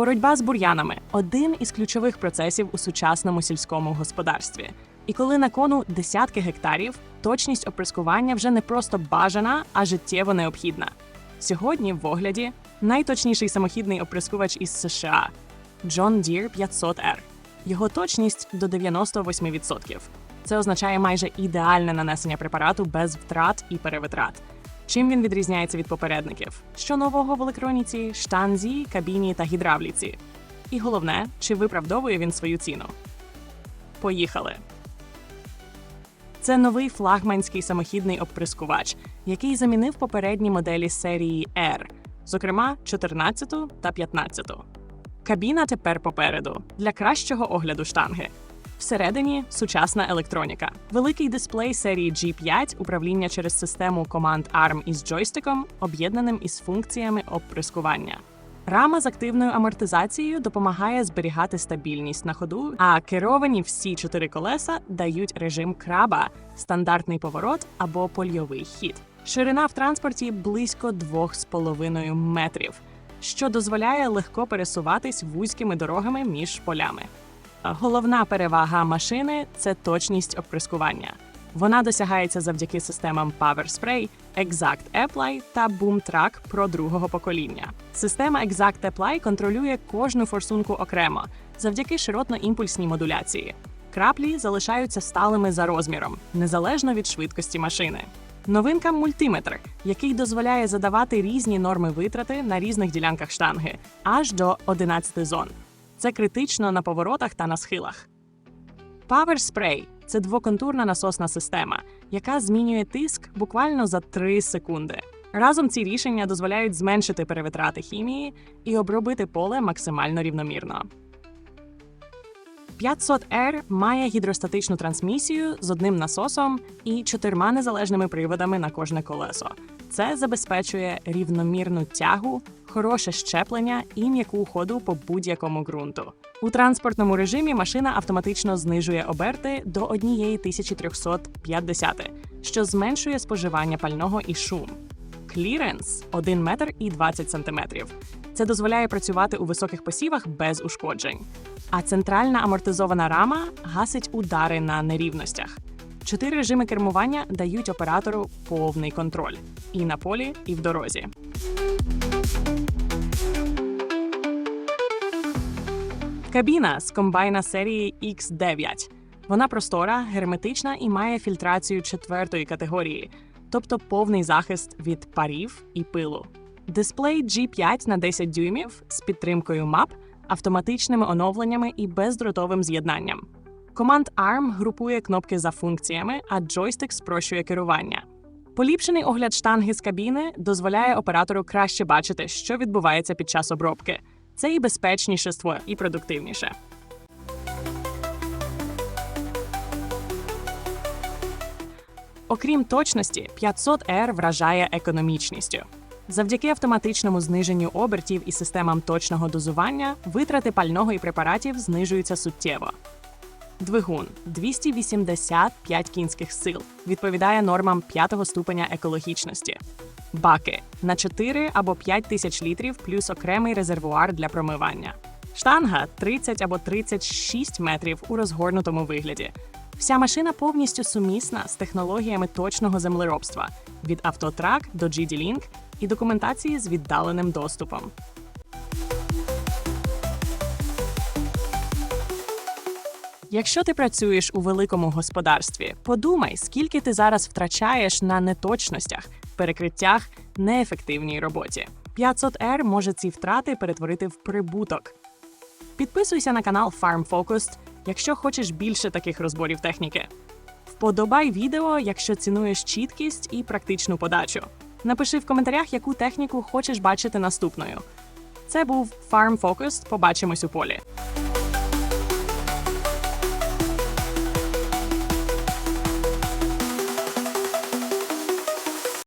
Боротьба з бур'янами один із ключових процесів у сучасному сільському господарстві. І коли на кону десятки гектарів, точність оприскування вже не просто бажана, а життєво необхідна. Сьогодні в огляді найточніший самохідний оприскувач із США John Deere 500R. Його точність до 98%. Це означає майже ідеальне нанесення препарату без втрат і перевитрат. Чим він відрізняється від попередників? Що нового в електроніці, штанзі, кабіні та гідравліці? І головне, чи виправдовує він свою ціну? Поїхали! Це новий флагманський самохідний оприскувач, який замінив попередні моделі серії R, зокрема 14 та 15. Кабіна тепер попереду для кращого огляду штанги. Всередині сучасна електроніка, великий дисплей серії G5, управління через систему команд ARM із джойстиком, об'єднаним із функціями оприскування. Рама з активною амортизацією допомагає зберігати стабільність на ходу, а керовані всі чотири колеса дають режим краба, стандартний поворот або польовий хід. Ширина в транспорті близько 2,5 метрів, що дозволяє легко пересуватись вузькими дорогами між полями. Головна перевага машини це точність оприскування. Вона досягається завдяки системам Power Spray, Exact Apply та Boom Track Pro другого покоління. Система Exact Apply контролює кожну форсунку окремо завдяки широтно-імпульсній модуляції. Краплі залишаються сталими за розміром, незалежно від швидкості машини. Новинка мультиметр, який дозволяє задавати різні норми витрати на різних ділянках штанги аж до 11 зон. Це критично на поворотах та на схилах. Power Spray – це двоконтурна насосна система, яка змінює тиск буквально за 3 секунди. Разом ці рішення дозволяють зменшити перевитрати хімії і обробити поле максимально рівномірно. 500R має гідростатичну трансмісію з одним насосом і чотирма незалежними приводами на кожне колесо. Це забезпечує рівномірну тягу, хороше щеплення і м'яку ходу по будь-якому ґрунту. У транспортному режимі машина автоматично знижує оберти до 1350, що зменшує споживання пального і шум. Кліренс 1 метр і 20 сантиметрів. Це дозволяє працювати у високих посівах без ушкоджень. А центральна амортизована рама гасить удари на нерівностях. Чотири режими кермування дають оператору повний контроль і на полі, і в дорозі. Кабіна з комбайна серії X9. Вона простора, герметична і має фільтрацію четвертої категорії, тобто повний захист від парів і пилу. Дисплей G5 на 10 дюймів з підтримкою MAP, автоматичними оновленнями і бездротовим з'єднанням. Команд ARM групує кнопки за функціями, а джойстик спрощує керування. Поліпшений огляд штанги з кабіни дозволяє оператору краще бачити, що відбувається під час обробки. Це і безпечніше і продуктивніше. Окрім точності, 500R вражає економічністю. Завдяки автоматичному зниженню обертів і системам точного дозування витрати пального і препаратів знижуються суттєво. Двигун 285 кінських сил відповідає нормам 5 ступеня екологічності. Баки на 4 або 5 тисяч літрів плюс окремий резервуар для промивання. Штанга 30 або 36 метрів у розгорнутому вигляді. Вся машина повністю сумісна з технологіями точного землеробства від автотрак до GD-Link і документації з віддаленим доступом. Якщо ти працюєш у великому господарстві, подумай, скільки ти зараз втрачаєш на неточностях, перекриттях, неефективній роботі. 500R може ці втрати перетворити в прибуток. Підписуйся на канал Farm Focused, якщо хочеш більше таких розборів техніки. Вподобай відео, якщо цінуєш чіткість і практичну подачу. Напиши в коментарях, яку техніку хочеш бачити наступною. Це був Farm Focused. Побачимось у полі.